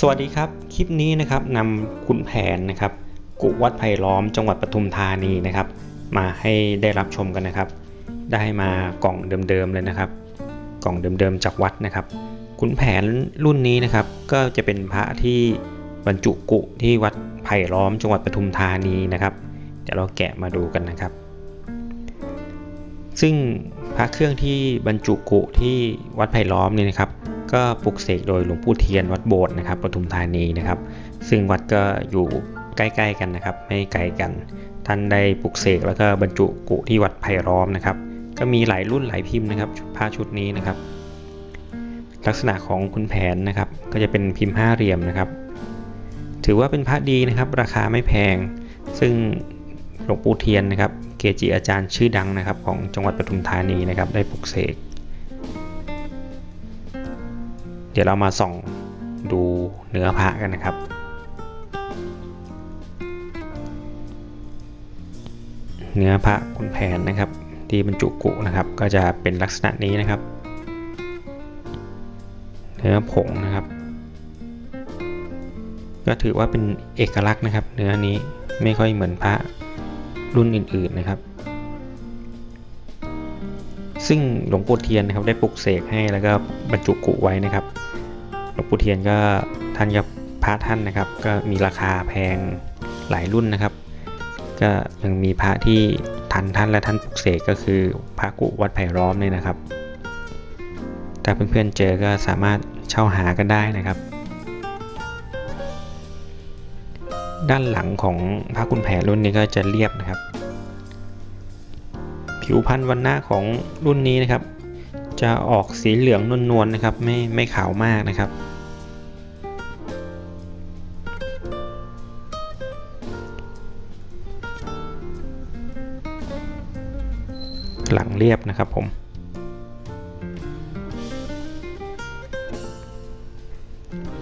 สวัสดีครับ คลิปนี้นะครับนำขุนแผนนะครับ กุวัดไผ่ล้อมจังหวัดปทุมธานีนะครับ มาให้ได้รับชมกันนะครับ ได้มากล่องเดิมๆเลยนะครับ กล่องเดิมๆจากวัดนะครับขุนแผนรุ่นนี้นะครับก็จะเป็นพระที่บรรจุกุที่วัดไผ่ล้อมจังหวัดปทุมธานีนะครับ เดี๋ยวเราแกะมาดูกันนะครับ ซึ่งพระเครื่องที่บรรจุกุที่วัดไผ่ล้อมนี่นะครับ ก็ปลุกเสกโดยหลวงปู่เทียนวัดโบสถ์นะครับปทุมธานีนะครับ ซึ่งวัดก็อยู่ใกล้ๆกันนะครับไม่ไกลกัน ท่านได้ปลุกเสกแล้วก็บรรจุกุที่วัดไผ่ล้อมนะครับ ก็มีหลายรุ่นหลายพิมพ์นะครับผ้าชุดนี้นะครับ ลักษณะของคุณแผนนะครับ ก็จะเป็นพิมพ์ห้าเหลี่ยมนะครับ ถือว่าเป็นพระดีนะครับ ราคาไม่แพง ซึ่งหลวงปู่เทียนนะครับ เกจิอาจารย์ชื่อดังนะครับ ของจังหวัดปทุมธานีนะครับ ได้ปลุกเสก เดี๋ยวเรามาส่องดูเนื้อพระกันนะครับ เนื้อพระคุณแผนนะครับ ที่บรรจุกุนะครับ ก็จะเป็นลักษณะนี้นะครับ เนื้อผงนะครับ ก็ถือว่าเป็นเอกลักษณ์นะครับ เนื้อนี้ไม่ค่อยเหมือนพระรุ่นอื่นๆนะครับ ซึ่งหลวงปู่เทียนนะครับได้ปลุกเสกให้แล้วก็บรรจุกุไว้นะครับ หลวงปู่เทียนก็ท่านกับพระท่านนะครับ ก็มีราคาแพงหลายรุ่นนะครับ ก็ยังมีพระที่ทันท่านและท่านปลุกเสกก็คือพระกุวัดไผ่ล้อมเนี่ยนะครับ ถ้าเพื่อนๆเจอก็สามารถเช่าหากันได้นะครับ ด้านหลังของพระคุณแผนรุ่นนี้ก็จะเรียบนะครับ ผิวพรรณวันหน้าของรุ่นนี้นะครับ จะออกสีเหลืองนวลๆนะครับไม่ไม่ขาวมากนะครับ หลังเรียบนะครับผม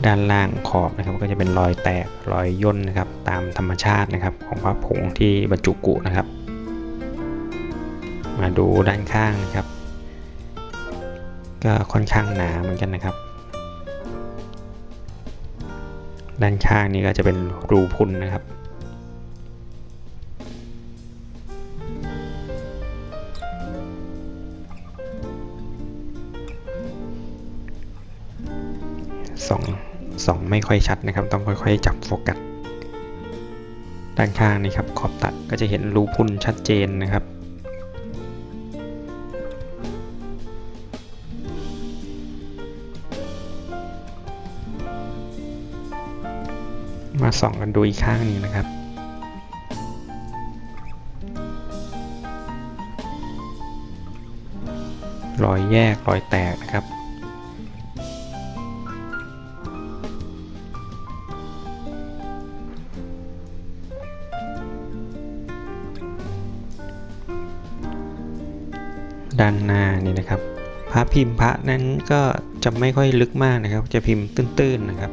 ด้านล่างขอบนะครับก็จะเป็นรอยแตกรอยย่นนะครับ ตามธรรมชาตินะครับ ของพระผงที่บรรจุกุนะครับ มาดูด้านข้างนะครับ ก็ค่อนข้างหนาเหมือนกันนะครับ ด้านข้างนี้ก็จะเป็นรูพุนนะครับส่องส่องไม่ค่อยชัดนะครับ ต้องค่อยๆ จับโฟกัส ด้านข้างนี่ครับขอบตัดก็จะเห็นรูพุ่นชัดเจนนะครับ มาส่องกันดูอีกข้างนึงนะครับ รอยแยกรอยแตกนะครับด้านหน้านี่นะครับ พระพิมพ์พระนั้นก็จะไม่ค่อยลึกมากนะครับ จะพิมพ์ตื้นๆนะครับ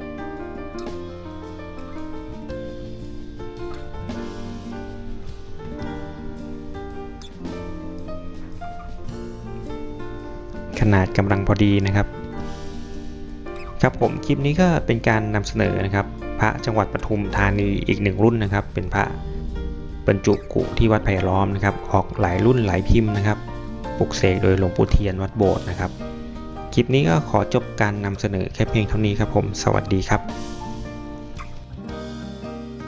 ขนาดกำลังพอดีนะครับ ครับผมคลิปนี้ก็เป็นการนำเสนอนะครับ พระจังหวัดปทุมธานีอีกหนึ่งรุ่นนะครับ เป็นพระบรรจุกุที่วัดไผ่ล้อมนะครับ ออกหลายรุ่นหลายพิมพ์นะครับปลุกเสกโดยหลวงปู่เทียนวัดโบสถ์นะครับ คลิปนี้ก็ขอจบการนำเสนอแค่เพียงเท่านี้ครับผม สวัสดีครับ